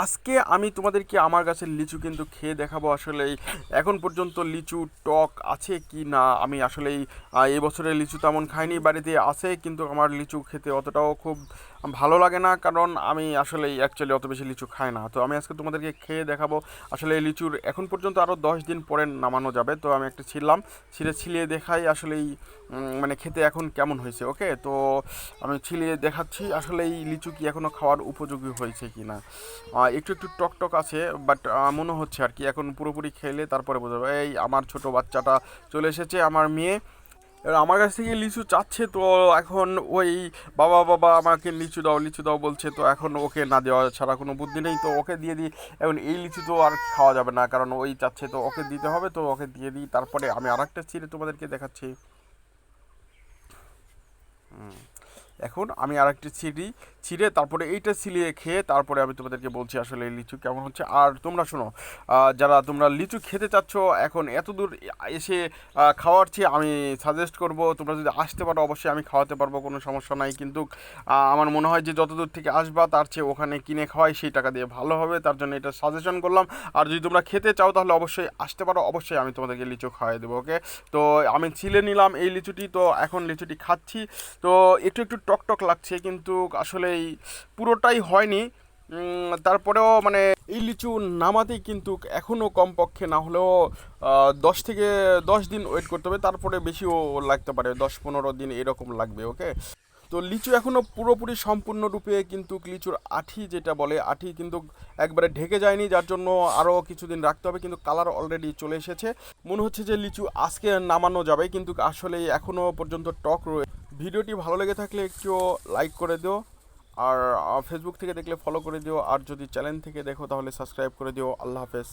আজকে আমি তোমাদেরকে আমার গাছের লিচু কিন্তু খেয়ে দেখাবো আসলে এখন পর্যন্ত লিচু টক আছে কি না? আমি আসলেই এই বছরের লিচু তেমন খাইনি, বাড়িতে আছে, কিন্তু আমার লিচু খেতে অতটাও খুব ভালো লাগে না, কারণ আমি আসলে অ্যাকচুয়ালি অত বেশি লিচু খাই না। তো আমি আজকে তোমাদেরকে খেয়ে দেখাবো আসলে লিচুর এখন পর্যন্ত আরও দশ দিন পরে নামানো যাবে। তো আমি একটা ছিললাম ছিঁড়ে ছিলিয়ে দেখাই আসলেই মানে খেতে এখন কেমন হয়েছে ওকে তো আমি ছিলিয়ে দেখাচ্ছি আসলে এই লিচু কি এখনও খাওয়ার উপযোগী হয়েছে কি না একটু একটু টক টক আছে বাট মনে হচ্ছে আর কি। এখন পুরোপুরি খেলে তারপরে বোঝাবো এই আমার ছোট বাচ্চাটা চলে এসেছে, আমার মেয়ে। এবার আমার কাছ থেকে লিচু চাচ্ছে, তো এখন ওই বাবা বাবা আমাকে লিচু দাও লিচু দাও বলছে, তো এখন ওকে না দেওয়া ছাড়া কোনো বুদ্ধি নেই। তো ওকে দিয়ে দিই। এখন এই লিচু তো আর খাওয়া যাবে না, কারণ ওই চাচ্ছে, তো ওকে দিতে হবে, তো ওকে দিয়ে দিই। তারপরে আমি আর একটা ছিঁড়ে তোমাদেরকে দেখাচ্ছি। এখন আমি আর একটি ছিঁড়ি, ছিঁড়ে তারপরে এইটা ছিলিয়ে খেয়ে তারপরে আমি তোমাদেরকে বলছি আসলে লিচু কেমন হচ্ছে। আর তোমরা শোনো যারা তোমরা লিচু খেতে চাচ্ছ, এখন এত দূর এসে খাওয়ার চেয়ে আমি সাজেস্ট করব, তোমরা যদি আসতে পারো, অবশ্যই আমি খাওয়াতে পারব, কোনো সমস্যা নাই। কিন্তু আমার মনে হয় যে যত দূর থেকে আসবা, তার চেয়ে ওখানে কিনে খাওয়াই সেই টাকা দিয়ে ভালো হবে, তার জন্য এটা সাজেশন করলাম। আর যদি তোমরা খেতে চাও, তাহলে অবশ্যই আসতে পারো, অবশ্যই আমি তোমাদেরকে লিচু খাওয়াই দেবো ওকে তো আমি ছিলে নিলাম এই লিচুটি, তো এখন লিচুটি খাচ্ছি। তো একটু একটু টক টক লাগছে, কিন্তু আসলেই পুরোটাই হয়নি। তারপরেও মানে এই লিচু নামাতেই কিন্তু এখনও কমপক্ষে না হলেও দশ থেকে দশ দিন ওয়েট করতে হবে, তারপরে বেশিও লাগতে পারে, দশ পনেরো দিন এরকম লাগবে ওকে তো লিচু এখনও পুরোপুরি সম্পূর্ণরূপে কিন্তু লিচুর আঠি যেটা বলে, আঠি কিন্তু একবারে ঢেকে যায়নি, যার জন্য আরও কিছুদিন রাখতে হবে, কিন্তু কালার অলরেডি চলে এসেছে। মনে হচ্ছে যে লিচু আজকে নামানো যাবে, কিন্তু আসলে এখনও পর্যন্ত টক রয়ে ভিডিওটি ভালো লেগে থাকলে একটু লাইক করে দিও। আর ফেসবুক থেকে দেখলে ফলো করে দিও। আর যদি চ্যানেল থেকে দেখো তাহলে সাবস্ক্রাইব করে দিও। আল্লাহ হাফেজ।